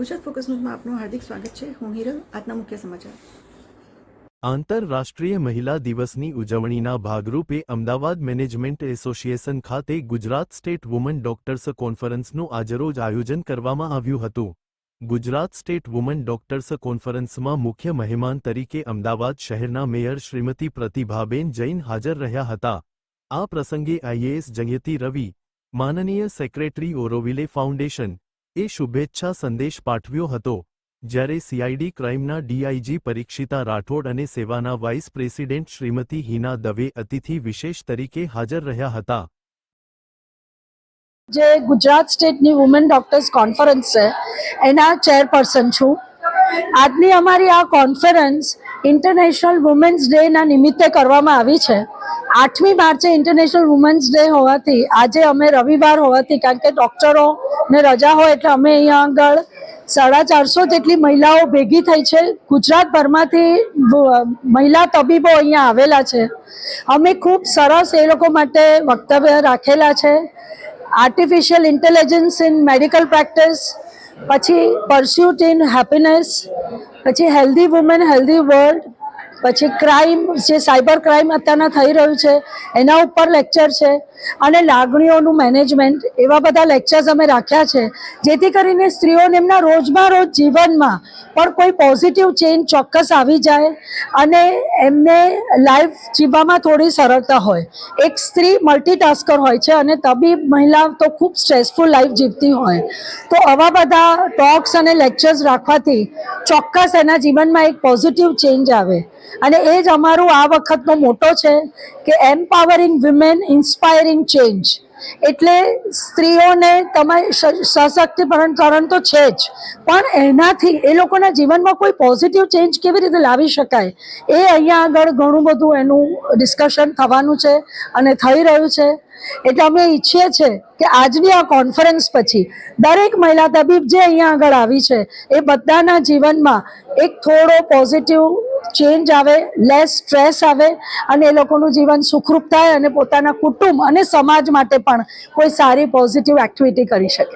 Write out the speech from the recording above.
Gujarat focus ન્યૂઝમાં આપનું હાર્દિક સ્વાગત છે. હું હિરલ, આજના મુખ્ય સમાચાર. આંતરરાષ્ટ્રીય મહિલા દિવસની ઉજવણીના ભાગરૂપે અમદાવાદ મેનેજમેન્ટ એસોસિએશન ખાતે ગુજરાત સ્ટેટ વુમન ડોક્ટર્સ કોન્ફરન્સનું આજરોજ આયોજન કરવામાં આવ્યું હતું. ગુજરાત સ્ટેટ વુમન ડોક્ટર્સ કોન્ફરન્સમાં મુખ્ય મહેમાન તરીકે અમદાવાદ શહેરના મેયર શ્રીમતી પ્રતિભાબેન જૈન હાજર રહ્યા હતા. આ પ્રસંગે આઈએએસ જયતી રવિ, માનનીય સેક્રેટરી ઓરોવિલે ફાઉન્ડેશન એ શુભેચ્છા સંદેશ પાઠવ્યો હતો, જ્યારે સીઆઈડી ક્રાઇમના ડીઆઈજી પરીક્ષિતા રાઠોડ અને સેવાના વાઇસ પ્રેસિડેન્ટ શ્રીમતી હિના દવે અતિથિ વિશેષ તરીકે હાજર રહ્યા હતા. જે ગુજરાત સ્ટેટની વુમેન ડોક્ટર્સ કોન્ફરન્સ છે, એના ચેરપર્સન છું. આજની અમારી આ કોન્ફરન્સ ઇન્ટરનેશનલ વુમેન્સ ડેના નિમિત્તે કરવામાં આવી છે. આઠમી માર્ચે ઇન્ટરનેશનલ વુમેન્સ ડે હોવાથી, આજે અમે રવિવાર હોવાથી, કારણ કે ડૉક્ટરોને રજા હોય એટલે અમે અહીંયા આગળ સાડા ચારસો જેટલી મહિલાઓ ભેગી થઈ છે. ગુજરાતભરમાંથી મહિલા તબીબો અહીંયા આવેલા છે. અમે ખૂબ સરસ એ લોકો માટે વક્તવ્ય રાખેલા છે. Artificial intelligence in medical practice પછી પરસ્યુટ ઇન હેપીનેસ પછી હેલ્ધી વુમેન હેલ્ધી વર્લ્ડ પછી ક્રાઇમ જે સાયબર ક્રાઇમ અત્યારના થઈ રહ્યું છે, એના ઉપર લેક્ચર છે અને લાગણીઓનું મેનેજમેન્ટ એવા બધા લેક્ચર્સ અમે રાખ્યા છે, જેથી કરીને સ્ત્રીઓને એમના રોજમાં રોજ જીવનમાં પણ કોઈ પોઝિટિવ ચેન્જ ચોક્કસ આવી જાય અને એમને લાઈફ જીવવામાં થોડી સરળતા હોય. એક સ્ત્રી મલ્ટીટાસ્કર હોય છે અને તબીબ મહિલા તો ખૂબ સ્ટ્રેસફુલ લાઈફ જીવતી હોય. તો આવા બધા ટોક્સ અને લેક્ચર્સ રાખવાથી ચોક્કસ એના જીવનમાં એક પોઝિટિવ ચેન્જ આવે. અને એ જ અમારું આ વખતનો મોટો છે કે એમ્પાવરિંગ વિમેન ઇન્સ્પાયરિંગ ચેન્જ એટલે સ્ત્રીઓને તમારી સશક્તિકરણ કરણ તો છે જ, પણ એનાથી એ લોકોના જીવનમાં કોઈ પોઝિટિવ ચેન્જ કેવી રીતે લાવી શકાય, એ અહીંયા આગળ ઘણું બધું એનું ડિસ્કશન થવાનું છે અને થઈ રહ્યું છે. એટલે અમે ઈચ્છીએ છીએ કે આજની આ કોન્ફરન્સ પછી દરેક મહિલા તબીબ જે અહીંયા આગળ આવી છે, એ બધાના જીવનમાં એક થોડો પોઝિટિવ ચેન્જ આવે લેસ સ્ટ્રેસ આવે અને એ લોકોનું જીવન સુખરૂપ થાય અને પોતાના કુટુંબ અને સમાજ માટે પણ કોઈ સારી પોઝિટિવ એક્ટિવિટી કરી શકે.